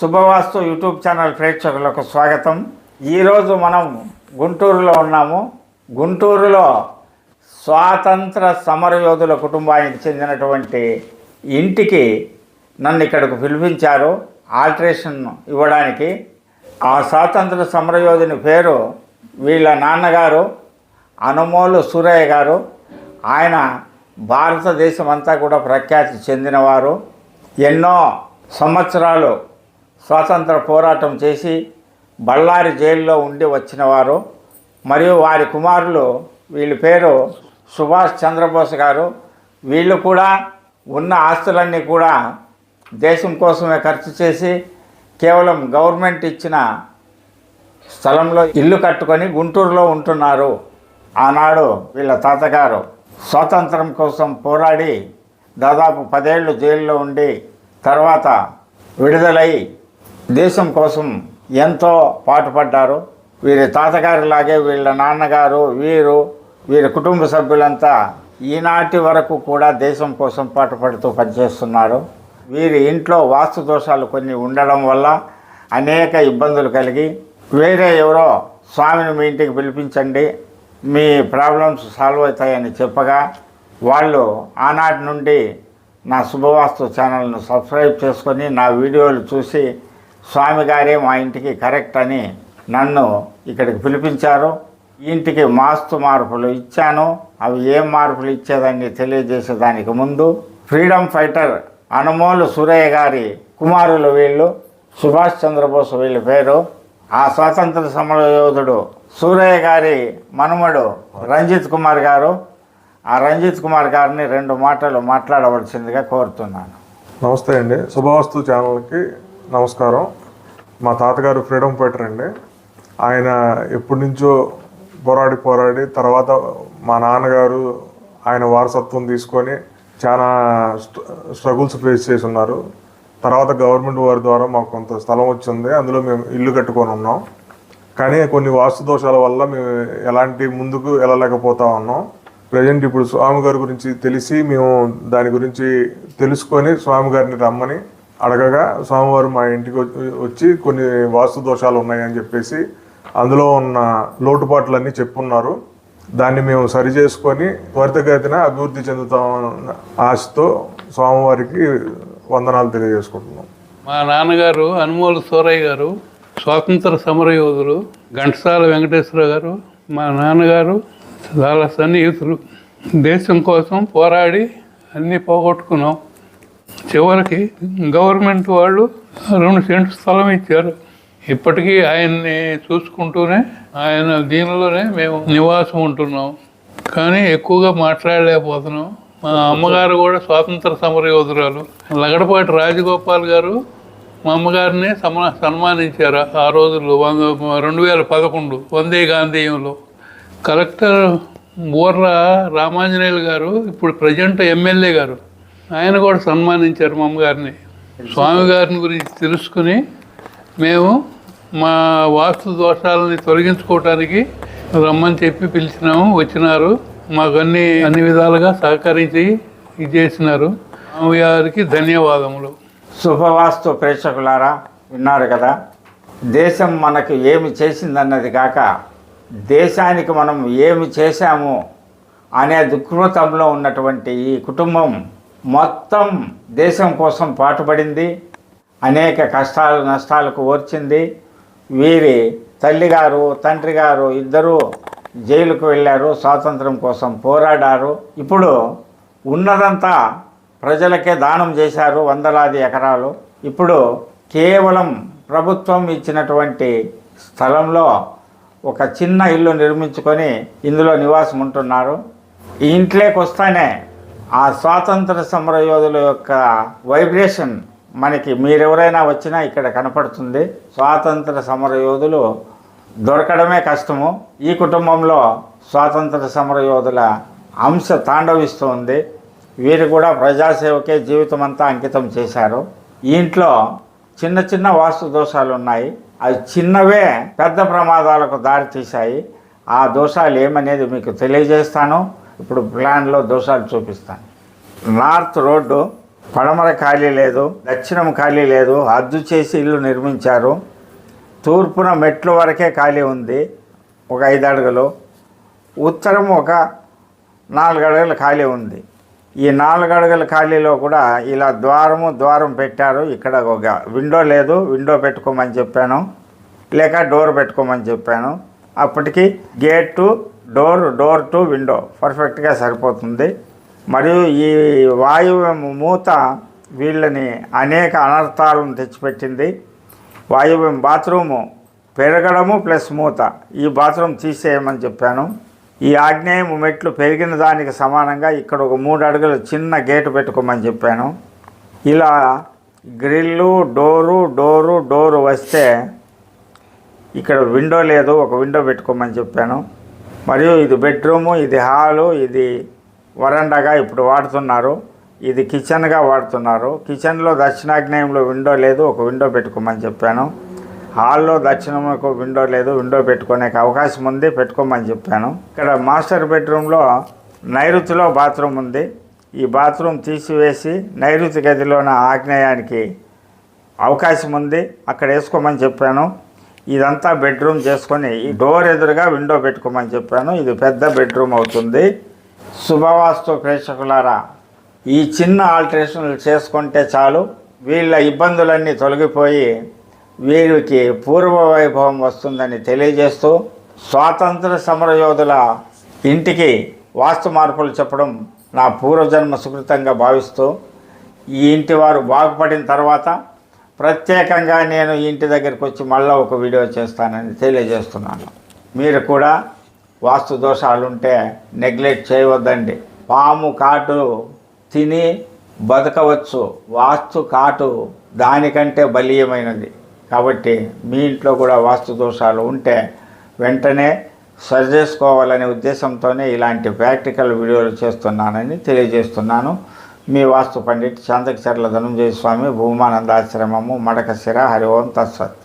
శుభవాస్తు YouTube channel ప్రేక్షకులకు స్వాగతం. ఈరోజు మనం గుంటూరులో ఉన్నాము. గుంటూరులో స్వాతంత్ర సమరయోధుల కుటుంబానికి చెందినటువంటి ఇంటికి నన్ను ఇక్కడకు పిలిపించారు. ఆల్ట్రేషన్ ఇవ్వడానికి. ఆ స్వాతంత్ర సమరయోధుని పేరు వీళ్ళ నాన్నగారు అనుమోలు సూరయ్య గారు. ఆయన భారతదేశం అంతా కూడా ప్రఖ్యాతి చెందినవారు. ఎన్నో సంవత్సరాలు స్వాతంత్ర పోరాటం చేసి బళ్ళారి జైల్లో ఉండి వచ్చినవారు మరియు వారి కుమారులు వీళ్ళ పేరు సుభాష్ చంద్రబోస్ గారు. వీళ్ళు కూడా ఉన్న ఆస్తులన్నీ కూడా దేశం కోసమే ఖర్చు చేసి కేవలం గవర్నమెంట్ ఇచ్చిన స్థలంలో ఇల్లు కట్టుకొని గుంటూరులో ఉంటున్నారు ఆనాడు వీళ్ళ తాతగారు. స్వాతంత్రం కోసం పోరాడి దాదాపు పదేళ్ళు జైల్లో ఉండి తర్వాత విడుదలై దేశం కోసం ఎంతో పాటుపడ్డారు. వీరి తాతగారిలాగే వీళ్ళ నాన్నగారు వీరు వీరి కుటుంబ సభ్యులంతా ఈనాటి వరకు కూడా దేశం కోసం పాటుపడుతూ పనిచేస్తున్నారు. వీరి ఇంట్లో వాస్తు దోషాలు కొన్ని ఉండడం వల్ల అనేక ఇబ్బందులు కలిగి వేరే ఎవరో స్వామిని మీ ఇంటికి పిలిపించండి మీ ప్రాబ్లమ్స్ సాల్వ్ అవుతాయని చెప్పగా వాళ్ళు ఆనాటి నుండి నా శుభవాస్తు ఛానల్ను సబ్స్క్రైబ్ చేసుకొని నా వీడియోలు చూసి స్వామి గారే మా ఇంటికి కరెక్ట్ అని నన్ను ఇక్కడికి పిలిపించారు. ఇంటికి మాస్తు మార్పులు ఇచ్చాను. అవి ఏం మార్పులు ఇచ్చేదాన్ని తెలియజేసేదానికి ముందు ఫ్రీడమ్ ఫైటర్ అనుమోలు సూరయ్య గారి కుమారులు వీళ్ళు సుభాష్ చంద్రబోస్ వీళ్ళ పేరు. ఆ స్వాతంత్ర సమర యోధుడు సూరయ్య గారి మనుమడు రంజిత్ కుమార్ గారు. ఆ రంజిత్ కుమార్ గారిని రెండు మాటలు మాట్లాడవలసిందిగా కోరుతున్నాను. నమస్తే అండి. శుభవస్తు ఛానల్కి నమస్కారం. మా తాతగారు ఫ్రీడమ్ ఫైటర్ అండి. ఆయన ఎప్పటి నుంచో పోరాడి పోరాడి తర్వాత మా నాన్నగారు ఆయన వారసత్వం తీసుకొని చాలా స్ట్రగుల్స్ ఫేస్ చేసి ఉన్నారు తర్వాత గవర్నమెంట్ వారి ద్వారా మాకు కొంత స్థలం వచ్చింది. అందులో మేము ఇల్లు కట్టుకొని ఉన్నాం. కానీ కొన్ని వాస్తు దోషాల వల్ల మేము ఎలాంటి ముందుకు వెళ్ళలేకపోతా ఉన్నాం. ప్రజెంట్ ఇప్పుడు స్వామి గారి గురించి తెలిసి మేము దాని గురించి తెలుసుకొని స్వామి గారిని రమ్మని అడగగా స్వామివారు మా ఇంటికి వచ్చి- వచ్చి కొన్ని వాస్తు దోషాలు ఉన్నాయని చెప్పేసి అందులో ఉన్న లోటుపాట్లన్నీ చెప్పున్నారు. దాన్ని మేము సరి చేసుకొని త్వరితగతిన అభివృద్ధి చెందుతామన్న ఆశతో స్వామివారికి వందనాలు తెలియజేసుకుంటున్నాం. మా నాన్నగారు అనుమోలు సూరయ్య గారు స్వాతంత్ర సమరయోధులు ఘంటసాల వెంకటేశ్వర గారు మా నాన్నగారు చాలా సన్నిహితులు. దేశం కోసం పోరాడి అన్నీ పోగొట్టుకున్నాం. చివరికి గవర్నమెంట్ వాళ్ళు రెండు సెంట్లు స్థలం ఇచ్చారు. ఇప్పటికీ ఆయన్ని చూసుకుంటూనే ఆయన దీనిలోనే మేము నివాసం ఉంటున్నాం. కానీ ఎక్కువగా మాట్లాడలేకపోతున్నాం. మా అమ్మగారు కూడా స్వాతంత్ర సమర యోధురాలు లగడపాటి రాజగోపాల్ గారు మా అమ్మగారిని సమ సన్మానించారు ఆ రోజుల్లో వంద రెండు వేల పదకొండు వందే గాంధీయంలో. కలెక్టర్ బోర్ల రామాంజనేయులు గారు ఇప్పుడు ప్రజెంట్ ఎమ్మెల్యే గారు. ఆయన కూడా సన్మానించారు మా అమ్మగారిని స్వామి గారిని గురించి తెలుసుకుని మేము మా వాస్తు దోషాలని తొలగించుకోవటానికి రమ్మని చెప్పి పిలిచినాము వచ్చినారు. మాకు అన్ని అన్ని విధాలుగా సహకరించి ఇది చేసినారు. స్వామి గారికి ధన్యవాదములు. శుభవాస్తు ప్రేక్షకులారా విన్నారు కదా? దేశం మనకు ఏమి చేసిందన్నది కాక దేశానికి మనం ఏమి చేశాము అనే దుఃఖృతంలో ఉన్నటువంటి ఈ కుటుంబం మొత్తం దేశం కోసం పాటుపడింది అనేక కష్టాలు నష్టాలకు ఓర్చింది. వీరి తల్లిగారు తండ్రి గారు ఇద్దరూ జైలుకు వెళ్ళారు స్వాతంత్రం కోసం పోరాడారు. ఇప్పుడు ఉన్నదంతా ప్రజలకే దానం చేశారు వందలాది ఎకరాలు. ఇప్పుడు కేవలం ప్రభుత్వం ఇచ్చినటువంటి స్థలంలో ఒక చిన్న ఇల్లు నిర్మించుకొని ఇందులో నివాసం ఉంటున్నారు. ఈ ఇంట్లోకి వస్తానే ఆ స్వాతంత్ర సమర యోధుల యొక్క వైబ్రేషన్ మనకి మీరెవరైనా వచ్చినా ఇక్కడ కనపడుతుంది. స్వాతంత్ర సమర యోధులు దొరకడమే కష్టము. ఈ కుటుంబంలో స్వాతంత్ర సమర యోధుల అంశ తాండవిస్తుంది వీరు కూడా ప్రజాసేవకే జీవితం అంతా అంకితం చేశారు. ఈ ఇంట్లో చిన్న చిన్న వాస్తు దోషాలు ఉన్నాయి. అవి చిన్నవే పెద్ద ప్రమాదాలకు దారితీశాయి. ఆ దోషాలు ఏమనేది మీకు తెలియజేస్తాను. ఇప్పుడు ప్లాన్లో దోషాలు చూపిస్తాను. నార్త్ రోడ్డు పడమర ఖాళీ లేదు దక్షిణం ఖాళీ లేదు హద్దు చేసి ఇల్లు నిర్మించారు. తూర్పున మెట్లు వరకే ఖాళీ ఉంది ఒక ఐదు అడుగులు. ఉత్తరం ఒక నాలుగు అడుగులు ఖాళీ ఉంది. ఈ నాలుగు అడుగుల ఖాళీలో కూడా ఇలా ద్వారము ద్వారం పెట్టారు. ఇక్కడ ఒక విండో లేదు విండో పెట్టుకోమని చెప్పాను. లేక డోర్ పెట్టుకోమని చెప్పాను. అప్పటికి gate door door to window. పర్ఫెక్ట్గా సరిపోతుంది. మరియు ఈ వాయువు మూత వీళ్ళని అనేక అనర్థాలను తెచ్చిపెట్టింది. వాయువ్యం బాత్రూము పెరగడము ప్లస్ మూత. ఈ బాత్రూమ్ తీసేయమని చెప్పాను. ఈ ఆగ్నేయం మెట్లు పెరిగిన దానికి సమానంగా ఇక్కడ ఒక మూడు అడుగుల చిన్న గేటు పెట్టుకోమని చెప్పాను. ఇలా గ్రిల్లు డోరు డోరు డోరు వస్తే ఇక్కడ విండో లేదు. ఒక విండో పెట్టుకోమని చెప్పాను. మరియు ఇది బెడ్రూము ఇది హాలు ఇది వరండాగా ఇప్పుడు వాడుతున్నారు. ఇది కిచెన్గా వాడుతున్నారు. కిచెన్లో దక్షిణాగ్నేయంలో విండో లేదు ఒక విండో పెట్టుకోమని చెప్పాను. హాల్లో దక్షిణంలో విండో లేదు విండో పెట్టుకునే అవకాశం ఉంది పెట్టుకోమని చెప్పాను. ఇక్కడ మాస్టర్ బెడ్రూమ్లో నైరుతిలో బాత్రూమ్ ఉంది. ఈ బాత్రూమ్ తీసివేసి నైరుతి గదిలోన ఆగ్నేయానికి అవకాశం ఉంది. అక్కడ వేసుకోమని చెప్పాను. ఇదంతా బెడ్రూమ్ చేసుకొని ఈ డోర్ ఎదురుగా విండో పెట్టుకోమని చెప్పాను. ఇది పెద్ద బెడ్రూమ్ అవుతుంది. శుభవాస్తు ప్రేక్షకులారా ఈ చిన్న ఆల్టరేషన్లు చేసుకుంటే చాలు. వీళ్ళ ఇబ్బందులన్నీ తొలగిపోయి వీరికి పూర్వ వైభవం వస్తుందని తెలియజేస్తూ స్వాతంత్ర సమరయోధుల ఇంటికి వాస్తు మార్పులు చెప్పడం నా పూర్వజన్మ సుకృతంగా భావిస్తూ ఈ ఇంటి వారు బాగుపడిన తర్వాత ప్రత్యేకంగా నేను ఇంటి దగ్గరికి వచ్చి మళ్ళీ ఒక వీడియో చేస్తానని తెలియజేస్తున్నాను. మీరు కూడా వాస్తు దోషాలుంటే నెగ్లెక్ట్ చేయవద్దండి. పాము కాటు తిని బతకవచ్చు. వాస్తు కాటు దానికంటే బలీయమైనది. కాబట్టి మీ ఇంట్లో కూడా వాస్తు దోషాలు ఉంటే వెంటనే సరి చేసుకోవాలనే ఉద్దేశంతోనే ఇలాంటి ప్రాక్టికల్ వీడియోలు చేస్తున్నానని తెలియజేస్తున్నాను. మీ వాస్తు పండిట్ చాందకచర్ల ధనంజయ స్వామి భూమానందాశ్రమము మడకశిర హరి ఓం తత్సత్.